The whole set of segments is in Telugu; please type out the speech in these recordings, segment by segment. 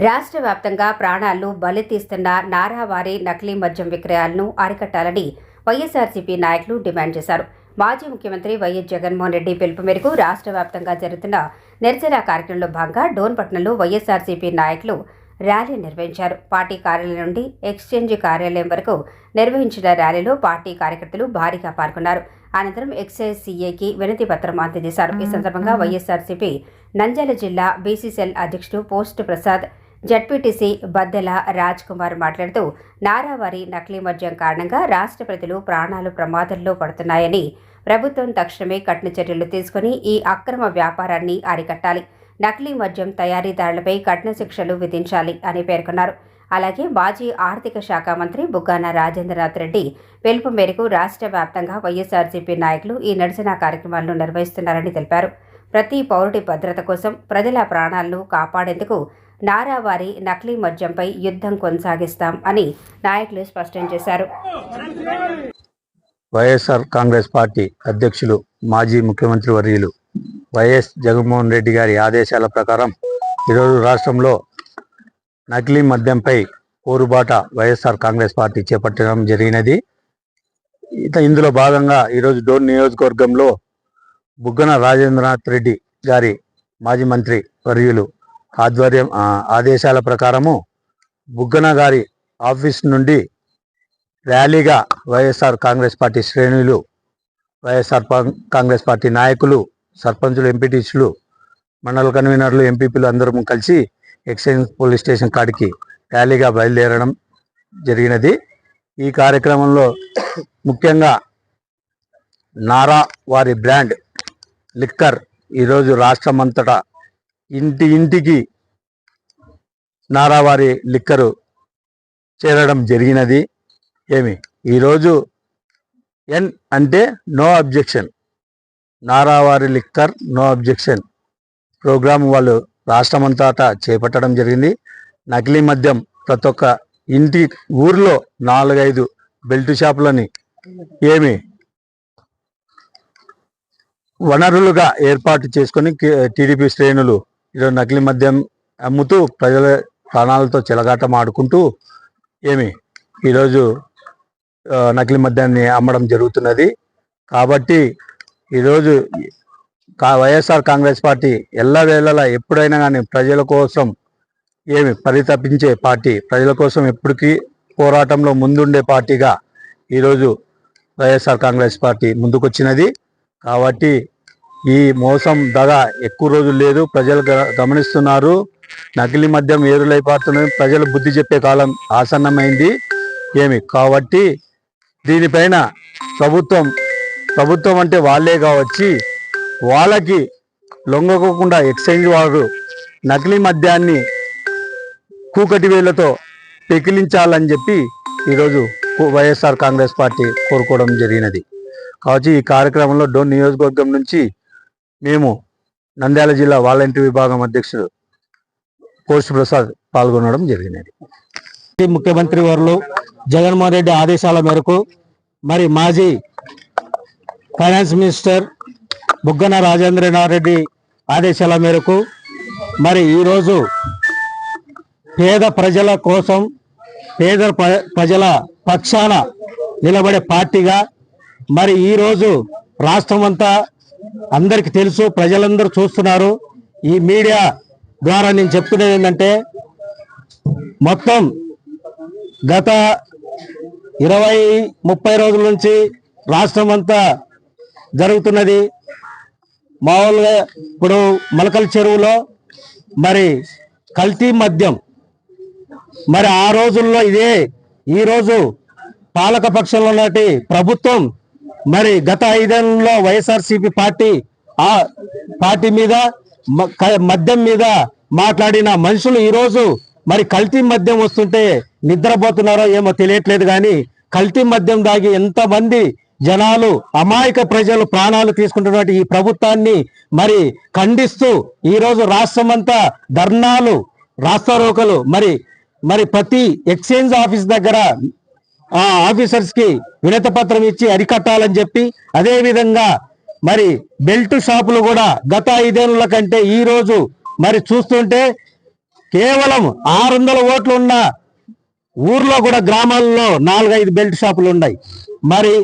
రాష్ట్ర వ్యాప్తంగా ప్రాణాలను బలి తీస్తున్న నారావారి నకిలీ మద్యం విక్రయాలను అరికట్టాలని వైఎస్ఆర్సీపీ నాయకులు డిమాండ్ చేశారు. మాజీ ముఖ్యమంత్రి వైఎస్ జగన్మోహన్ రెడ్డి పిలుపు మేరకు రాష్ట్ర వ్యాప్తంగా జరుగుతున్న నిరసన కార్యక్రమంలో భాగంగా డోన్పట్నంలో వైఎస్ఆర్సీపీ నాయకులు ర్యాలీ నిర్వహించారు. పార్టీ కార్యాలయం నుండి ఎక్స్చేంజ్ కార్యాలయం వరకు నిర్వహించిన ర్యాలీలో పార్టీ కార్యకర్తలు భారీగా పాల్గొన్నారు. అనంతరం ఎక్సైజ్ సీఏకి వినతి పత్రం అందజేశారు. ఈ సందర్భంగా వైఎస్ఆర్సీపీ నంద్యాల జిల్లా బీసీసీఎల్ అధ్యక్షుడు పోస్ట్ ప్రసాద్ జడ్పీటీసీ బద్దెల రాజ్ కుమార్ మాట్లాడుతూ నారావారి నకిలీ మద్యం కారణంగా రాష్ట్ర ప్రజలు ప్రాణాలు ప్రమాదంలో పడుతున్నాయని ప్రభుత్వం తక్షణమే కఠిన చర్యలు తీసుకుని ఈ అక్రమ వ్యాపారాన్ని అరికట్టాలి. నకిలీ మద్యం తయారీదారులపై కఠిన శిక్షలు విధించాలి అని పేర్కొన్నారు. అలాగే మాజీ ఆర్థిక శాఖ మంత్రి బుగ్గాన రాజేంద్రనాథ్ రెడ్డి పిలుపు మేరకు రాష్ట్ర వ్యాప్తంగా వైఎస్ఆర్సీపీ నాయకులు ఈ నిరసన కార్యక్రమాలను నిర్వహిస్తున్నారని తెలిపారు. ప్రతి పౌరుడి భద్రత కోసం ప్రజల ప్రాణాలను కాపాడేందుకు నారావారి నకిలీ మద్యంపై యుద్ధం కొనసాగిస్తాం అని నాయకులు స్పష్టం చేశారు. వైఎస్ఆర్ కాంగ్రెస్ పార్టీ అధ్యక్షులు మాజీ ముఖ్యమంత్రి వర్యులు వైఎస్ జగన్మోహన్ రెడ్డి గారి ఆదేశాల ప్రకారం ఈరోజు రాష్ట్రంలో నకిలీ మద్యంపై పోరుబాట వైఎస్ఆర్ కాంగ్రెస్ పార్టీ చేపట్టడం జరిగినది. ఇత ఇందులో భాగంగా ఈరోజు డోన్ నియోజకవర్గంలో బుగ్గన రాజేంద్రనాథ్ రెడ్డి గారి మాజీ మంత్రి వర్యులు ఆధ్వర్యం ఆదేశాల ప్రకారము బుగ్గన గారి ఆఫీస్ నుండి ర్యాలీగా వైఎస్ఆర్ కాంగ్రెస్ పార్టీ శ్రేణులు వైఎస్ఆర్ కాంగ్రెస్ పార్టీ నాయకులు సర్పంచులు ఎంపీటీసులు మండల కన్వీనర్లు ఎంపీపీలు అందరం కలిసి ఎక్సైజ్ పోలీస్ స్టేషన్ కాడికి ర్యాలీగా బయలుదేరడం జరిగినది. ఈ కార్యక్రమంలో ముఖ్యంగా నారా వారి బ్రాండ్ లిక్కర్ ఈరోజు రాష్ట్రమంతటా ఇంటి ఇంటికి నారావారి లిక్కరు చేరడం జరిగినది. ఏమి? ఈరోజు ఎన్ అంటే నో అబ్జెక్షన్. నారావారి లిక్కర్ నో అబ్జెక్షన్. ప్రోగ్రాం వాళ్ళు రాష్ట్రమంతటా చేపట్టడం జరిగింది. నకిలీ మద్యం ప్రతి ఒక్క ఇంటి ఊర్లో నాలుగైదు బెల్ట్ షాపులని ఏమి? వనరులుగా ఏర్పాటు చేసుకొని టీడీపీ శ్రేణులు ఈరోజు నకిలీ మద్యం అమ్ముతూ ప్రజల ప్రాణాలతో చెలగాటం ఆడుకుంటూ ఏమి ఈరోజు నకిలీ మద్యాన్ని అమ్మడం జరుగుతున్నది. కాబట్టి ఈరోజు కా- వైఎస్ఆర్ కాంగ్రెస్ పార్టీ ఎల్లవేళలా ఎప్పుడైనా కానీ ప్రజల కోసం ఏమి పరితపించే పార్టీ ప్రజల కోసం ఎప్పటికీ పోరాటంలో ముందుండే పార్టీగా ఈరోజు వైఎస్ఆర్ కాంగ్రెస్ పార్టీ ముందుకొచ్చినది. కాబట్టి ఈ మోసం దగ ఎక్కువ రోజులు లేదు. ప్రజలు గ- గమనిస్తున్నారు. నకిలీ మద్యం ఏరులైపోతున్నది ప్రజలు బుద్ధి చెప్పే కాలం ఆసన్నమైంది. ఏమి? కాబట్టి దీనిపైన ప్రభుత్వం ప్రభుత్వం అంటే వాళ్ళే కావచ్చి వాళ్ళకి లొంగకోకుండా ఎక్స్చేంజ్ వారు నకిలీ మద్యాన్ని కూకటి వేలతో పెకిలించాలని చెప్పి ఈరోజు వైఎస్ఆర్ కాంగ్రెస్ పార్టీ కోరుకోవడం జరిగినది. కావచ్చు ఈ కార్యక్రమంలో డోన్ నియోజకవర్గం నుంచి మేము నంద్యాల జిల్లా వాలంటీర్ విభాగం అధ్యక్షుడు పోస్ట్ ప్రసాద్ పాల్గొనడం జరిగినది. ముఖ్యమంత్రి వారు జగన్మోహన్ రెడ్డి ఆదేశాల మేరకు మరి మాజీ ఫైనాన్స్ మినిస్టర్ బుగ్గన రాజేంద్రనాథ్ ఆదేశాల మేరకు మరి ఈరోజు పేద ప్రజల కోసం పేద ప్ర- ప్రజల పక్షాన నిలబడే పార్టీగా మరి ఈరోజు రాష్ట్రం అంతా అందరికి తెలుసు ప్రజలందరూ చూస్తున్నారు. ఈ మీడియా ద్వారా నేను చెప్తున్నది ఏంటంటే మొత్తం గత ఇరవై ముప్పై రోజుల నుంచి రాష్ట్రం అంతా జరుగుతున్నది. మామూలుగా ఇప్పుడు మలకల చెరువులో మరి కల్తీ మద్యం. మరి ఆ రోజుల్లో ఇదే ఈరోజు పాలక పక్షంలో ఉన్నటి ప్రభుత్వం మరి గత ఐదేళ్ళలో వైఎస్ఆర్సీపీ పార్టీ ఆ పార్టీ మీద మ- మద్యం మీద మాట్లాడిన మనుషులు ఈరోజు మరి కల్తీ మద్యం వస్తుంటే నిద్రపోతున్నారో ఏమో తెలియట్లేదు కానీ కల్తీ మద్యం దాగి ఎంతమంది జనాలు అమాయక ప్రజలు ప్రాణాలు తీసుకుంటున్నటువంటి ఈ ప్రభుత్వాన్ని మరి ఖండిస్తూ ఈరోజు రాష్ట్రం అంతా ధర్నాలు రాస్తారోకలు మరి మరి ప్రతి ఎక్స్చేంజ్ ఆఫీస్ దగ్గర ఆ ఆఫీసర్స్కి వినత పత్రం ఇచ్చి అరికట్టాలని చెప్పి అదే విధంగా మరి బెల్ట్ షాపులు కూడా గత ఐదేళ్ళ కంటే ఈ రోజు మరి చూస్తుంటే కేవలం ఆరు వందల ఓట్లు ఉన్న ఊర్లో కూడా గ్రామాల్లో నాలుగైదు బెల్ట్ షాపులు ఉన్నాయి మరి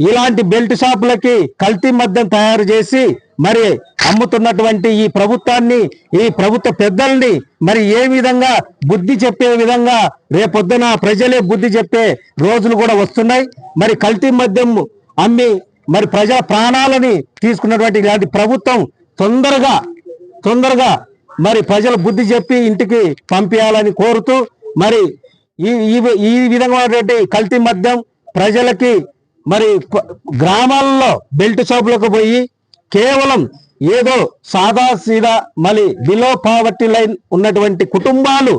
ఇలాంటి బెల్ట్ షాపులకి కల్తీ మద్యం తయారు చేసి మరి అమ్ముతున్నటువంటి ఈ ప్రభుత్వాన్ని ఈ ప్రభుత్వ పెద్దల్ని మరి ఏ విధంగా బుద్ధి చెప్పే విధంగా రేపొద్దున ప్రజలే బుద్ధి చెప్పే రోజులు కూడా వస్తున్నాయి. మరి కల్తీ మద్యం అమ్మి మరి ప్రజా ప్రాణాలని తీసుకున్నటువంటి ఇలాంటి ప్రభుత్వం తొందరగా తొందరగా మరి ప్రజల బుద్ధి చెప్పి ఇంటికి పంపించాలని కోరుతూ మరి ఈ ఈ- ఈ విధంగా కల్తీ మద్యం ప్రజలకి మరి గ్రామాల్లో బెల్ట్ షాపులకు పోయి కేవలం ఏదో సాదా సీదా మరి బిలో పావర్టీ లైన్ ఉన్నటువంటి కుటుంబాలు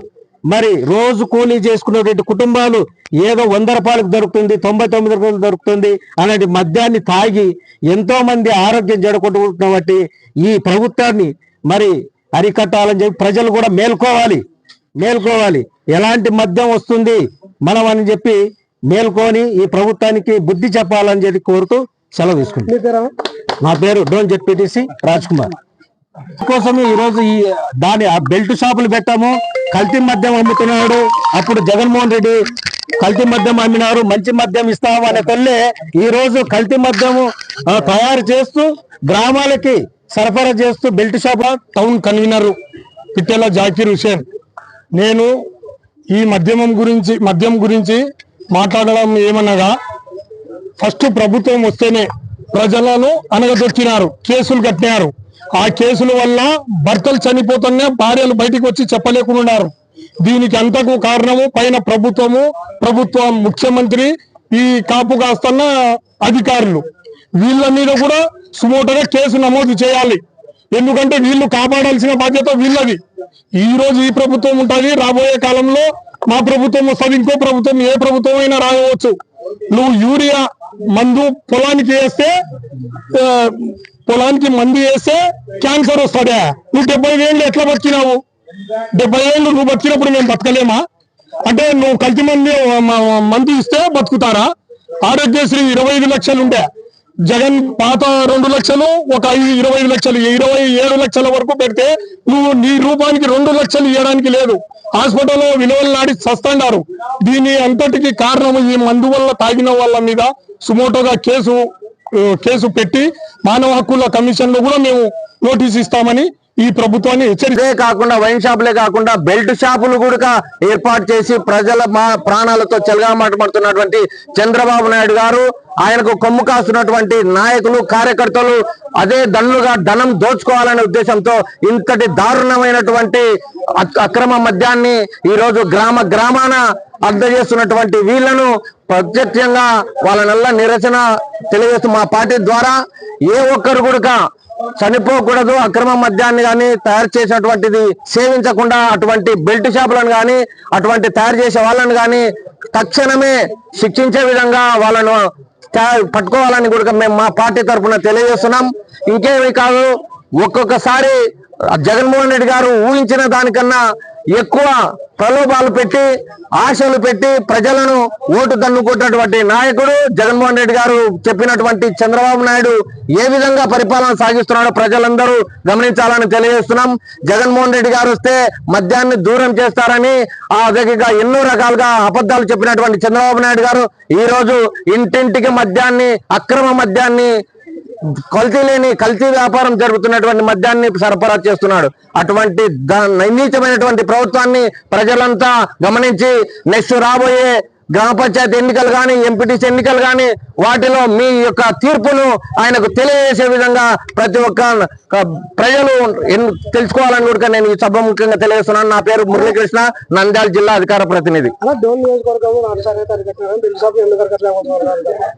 మరి రోజు కూలీ చేసుకున్నటువంటి కుటుంబాలు ఏదో వంద రూపాయలకు దొరుకుతుంది తొంభై తొమ్మిది రూపాయలకు దొరుకుతుంది అలాంటి మద్యాన్ని తాగి ఎంతో మంది ఆరోగ్యం జడగొట్టుకుంటున్నటువంటి ఈ ప్రభుత్వాన్ని మరి అరికట్టాలని చెప్పి ప్రజలు కూడా మేల్కోవాలి మేల్కోవాలి. ఎలాంటి మద్యం వస్తుంది? మనం అని చెప్పి మేల్కొని ఈ ప్రభుత్వానికి బుద్ధి చెప్పాలని చెప్పి కోరుతూ సెలవు తీసుకుంటాం. నా పేరు డోన్ జెడ్పీటీసీ రాజ్ కుమార్. కోసమే ఈ రోజు ఈ దాని ఆ బెల్ట్ షాపులు పెట్టాము. కల్తీ మద్యం అమ్ముతున్నాడు. అప్పుడు జగన్మోహన్ రెడ్డి కల్తీ మద్యం అమ్మినారు. మంచి మద్యం ఇస్తాము అనే తొల్లే ఈ రోజు కల్తీ మద్యము తయారు చేస్తూ గ్రామాలకి సరఫరా చేస్తూ belt shop town convener Pittela Zakir Hussain నేను ఈ మద్యమం గురించి మద్యం గురించి మాట్లాడడం ఏమనగా ఫస్ట్ ప్రభుత్వం వస్తేనే ప్రజలను అనగదొక్కినారు కేసులు కట్టినారు. ఆ కేసుల వల్ల భర్తలు చనిపోతున్నా భార్యలు బయటికి వచ్చి చెప్పలేకున్నారు దీనికి అంతకు కారణము పైన ప్రభుత్వము ప్రభుత్వ ముఖ్యమంత్రి ఈ కాపు కాస్తున్న అధికారులు. వీళ్ళ మీద కూడా సుమోటగా కేసు నమోదు చేయాలి. ఎందుకంటే వీళ్ళు కాపాడాల్సిన బాధ్యత వీళ్ళది. ఈ రోజు ఈ ప్రభుత్వం ఉంటుంది రాబోయే కాలంలో మా ప్రభుత్వం వస్తుంది ఇంకో ప్రభుత్వం ఏ ప్రభుత్వం అయినా రావచ్చు నువ్వు యూరియా మందు పొలానికి వేస్తే పొలానికి మందు వేస్తే క్యాన్సర్ వస్తుందా నువ్వు డెబ్బై ఏళ్ళు ఎట్లా బతికినావు? డెబ్బై ఏళ్ళు నువ్వు బతికినప్పుడు మేము బతకలేమా? అంటే నువ్వు కలిసి మంది మందు ఇస్తే బతుకుతారా? ఆరోగ్యశ్రీ ఇరవై ఐదు లక్షలు ఉండే. జగన్ పాత రెండు లక్షలు ఒక ఐదు ఇరవై ఐదు లక్షలు ఇరవై ఏడు లక్షల వరకు పెడితే నువ్వు నీ రూపానికి రెండు లక్షలు ఇవ్వడానికి లేదు. హాస్పిటల్లో విలువలు నాడి చస్తాండారు. దీని అంతటికి కారణం ఈ మందు వల్ల తాగిన వాళ్ళ మీద సుమోటోగా కేసు కేసు పెట్టి మానవ హక్కుల కమిషన్లో కూడా మేము నోటీస్ ఇస్తామని ఈ ప్రభుత్వాన్ని హెచ్చరికే కాకుండా వైన్ షాపులే కాకుండా బెల్ట్ షాపులు కూడా ఏర్పాటు చేసి ప్రజల మా ప్రాణాలతో చెలగామాటపడుతున్నటువంటి చంద్రబాబు నాయుడు గారు ఆయనకు కొమ్ము కాస్తున్నటువంటి నాయకులు కార్యకర్తలు అదే దన్నుగా ధనం దోచుకోవాలనే ఉద్దేశంతో ఇంతటి దారుణమైనటువంటి అక్రమ మద్యాన్ని ఈ రోజు గ్రామ గ్రామాన అందజేస్తున్నటువంటి వీళ్ళను ప్రత్యక్షంగా వాళ్ళ నల్ల నిరసన తెలియజేస్తూ మా పార్టీ ద్వారా ఏ ఒక్కరు కూడా చనిపోకూడదు అక్రమ మద్యాన్ని కానీ తయారు చేసినటువంటిది సేవించకుండా అటువంటి బెల్ట్ షాపులను కానీ అటువంటి తయారు చేసే వాళ్ళని కానీ తక్షణమే శిక్షించే విధంగా వాళ్ళను పట్టుకోవాలని కూడా మేము మా పార్టీ తరఫున తెలియజేస్తున్నాం. ఇంకేమి కాదు ఒక్కొక్కసారి జగన్మోహన్ రెడ్డి గారు ఊహించిన దానికన్నా ఎక్కువ ప్రలోభాలు పెట్టి ఆశలు పెట్టి ప్రజలను ఓటు దన్నుకుంటున్నటువంటి నాయకుడు జగన్మోహన్ రెడ్డి గారు చెప్పినటువంటి చంద్రబాబు నాయుడు ఏ విధంగా పరిపాలన సాగిస్తున్నాడో ప్రజలందరూ గమనించాలని తెలియజేస్తున్నాం. జగన్మోహన్ రెడ్డి గారు వస్తే మద్యాన్ని దూరం చేస్తారని ఆ విధంగా ఎన్నో రకాలుగా అబద్ధాలు చెప్పినటువంటి చంద్రబాబు నాయుడు గారు ఈ రోజు ఇంటింటికి మద్యాన్ని అక్రమ మద్యాన్ని కల్తీ లేని కల్తీ వ్యాపారం జరుగుతున్నటువంటి మద్యాన్ని సరఫరా చేస్తున్నాడు. అటువంటి ద- ప్రభుత్వాన్ని ప్రజలంతా గమనించి నెక్స్ట్ రాబోయే గ్రామ పంచాయతీ ఎన్నికలు కానీ ఎంపీటీసీ ఎన్నికలు కానీ వాటిలో మీ యొక్క తీర్పును ఆయనకు తెలియజేసే విధంగా ప్రతి ఒక్క ప్రజలు తెలుసుకోవాలని కూడా నేను ఈ సభ ముఖ్యంగా తెలియజేస్తున్నాను. నా పేరు మురళీకృష్ణ నంద్యాల జిల్లా అధికార ప్రతినిధి.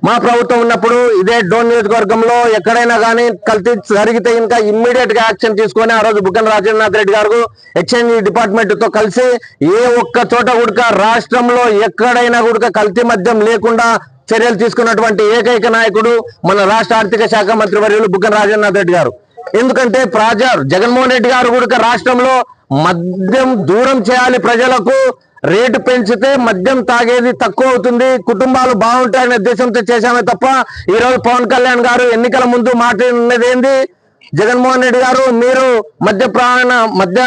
మా ప్రభుత్వం ఉన్నప్పుడు ఇదే డోన్ నియోజకవర్గంలో ఎక్కడైనా కానీ కల్తీ జరిగితే ఇంకా ఇమ్మీడియట్గా యాక్షన్ తీసుకొని ఆ రోజు బుగ్గన రాజేంద్రనాథ్ రెడ్డి గారు ఎక్స్చేంజ్ డిపార్ట్మెంట్తో కలిసి ఏ ఒక్క చోట కూడా రాష్ట్రంలో ఎక్కడైనా కూడా కల్తీ మద్యం లేకుండా చర్యలు తీసుకున్నటువంటి ఏకైక నాయకుడు మన రాష్ట్ర ఆర్థిక శాఖ మంత్రి వర్యులు బుగ్గన రాజేంద్రనాథ్ రెడ్డి గారు. ఎందుకంటే ప్రజా జగన్మోహన్ రెడ్డి గారు కూడా రాష్ట్రంలో మద్యం దూరం చేయాలి ప్రజలకు రేటు పెంచితే మద్యం తాగేది తక్కువ అవుతుంది కుటుంబాలు బాగుంటాయనే ఉద్దేశంతో చేశామే తప్ప ఈ రోజు పవన్ కళ్యాణ్ గారు ఎన్నికల ముందు మాట్లాడినది ఏంది? జగన్మోహన్ రెడ్డి గారు మీరు మద్య ప్రాణ మద్య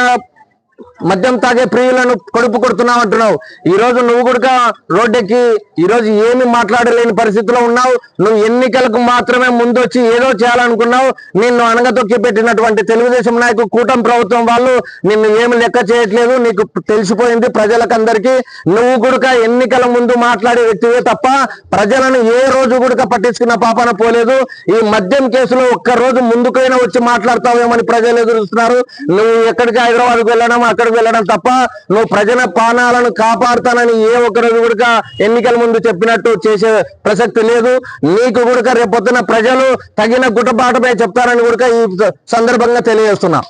మద్యం తాగే ప్రియులను కడుపు కొడుతున్నావు అంటున్నావు. ఈ రోజు నువ్వు కూడా రోడ్డెక్కి ఈ రోజు ఏమి మాట్లాడలేని పరిస్థితిలో ఉన్నావు. నువ్వు ఎన్నికలకు మాత్రమే ముందొచ్చి ఏదో చేయాలనుకున్నావు. నిన్ను అనగతొక్కి పెట్టినటువంటి తెలుగుదేశం నాయకు కూటమి ప్రభుత్వం వాళ్ళు నిన్ను ఏమి లెక్క చేయట్లేదు. నీకు తెలిసిపోయింది ప్రజలకందరికీ. నువ్వు కూడా ఎన్నికల ముందు మాట్లాడే వ్యక్తివే తప్ప ప్రజలను ఏ రోజు కూడా పట్టించుకున్న పాపన పోలేదు. ఈ మద్యం కేసులో ఒక్క రోజు ముందుకైనా వచ్చి మాట్లాడతావేమని ప్రజలు ఎదురుస్తున్నారు. నువ్వు ఎక్కడికి హైదరాబాద్ వెళ్ళడం అక్కడికి వెళ్ళడం తప్ప నువ్వు ప్రజల ప్రాణాలను కాపాడుతానని ఏ ఒక్కరోజు కూడా ఎన్నికల ముందు చెప్పినట్టు చేసే ప్రసక్తి లేదు. నీకు కూడా రేపొద్దున ప్రజలు తగిన గుటబాటపై చెప్తారని కూడా ఈ సందర్భంగా తెలియజేస్తున్నా.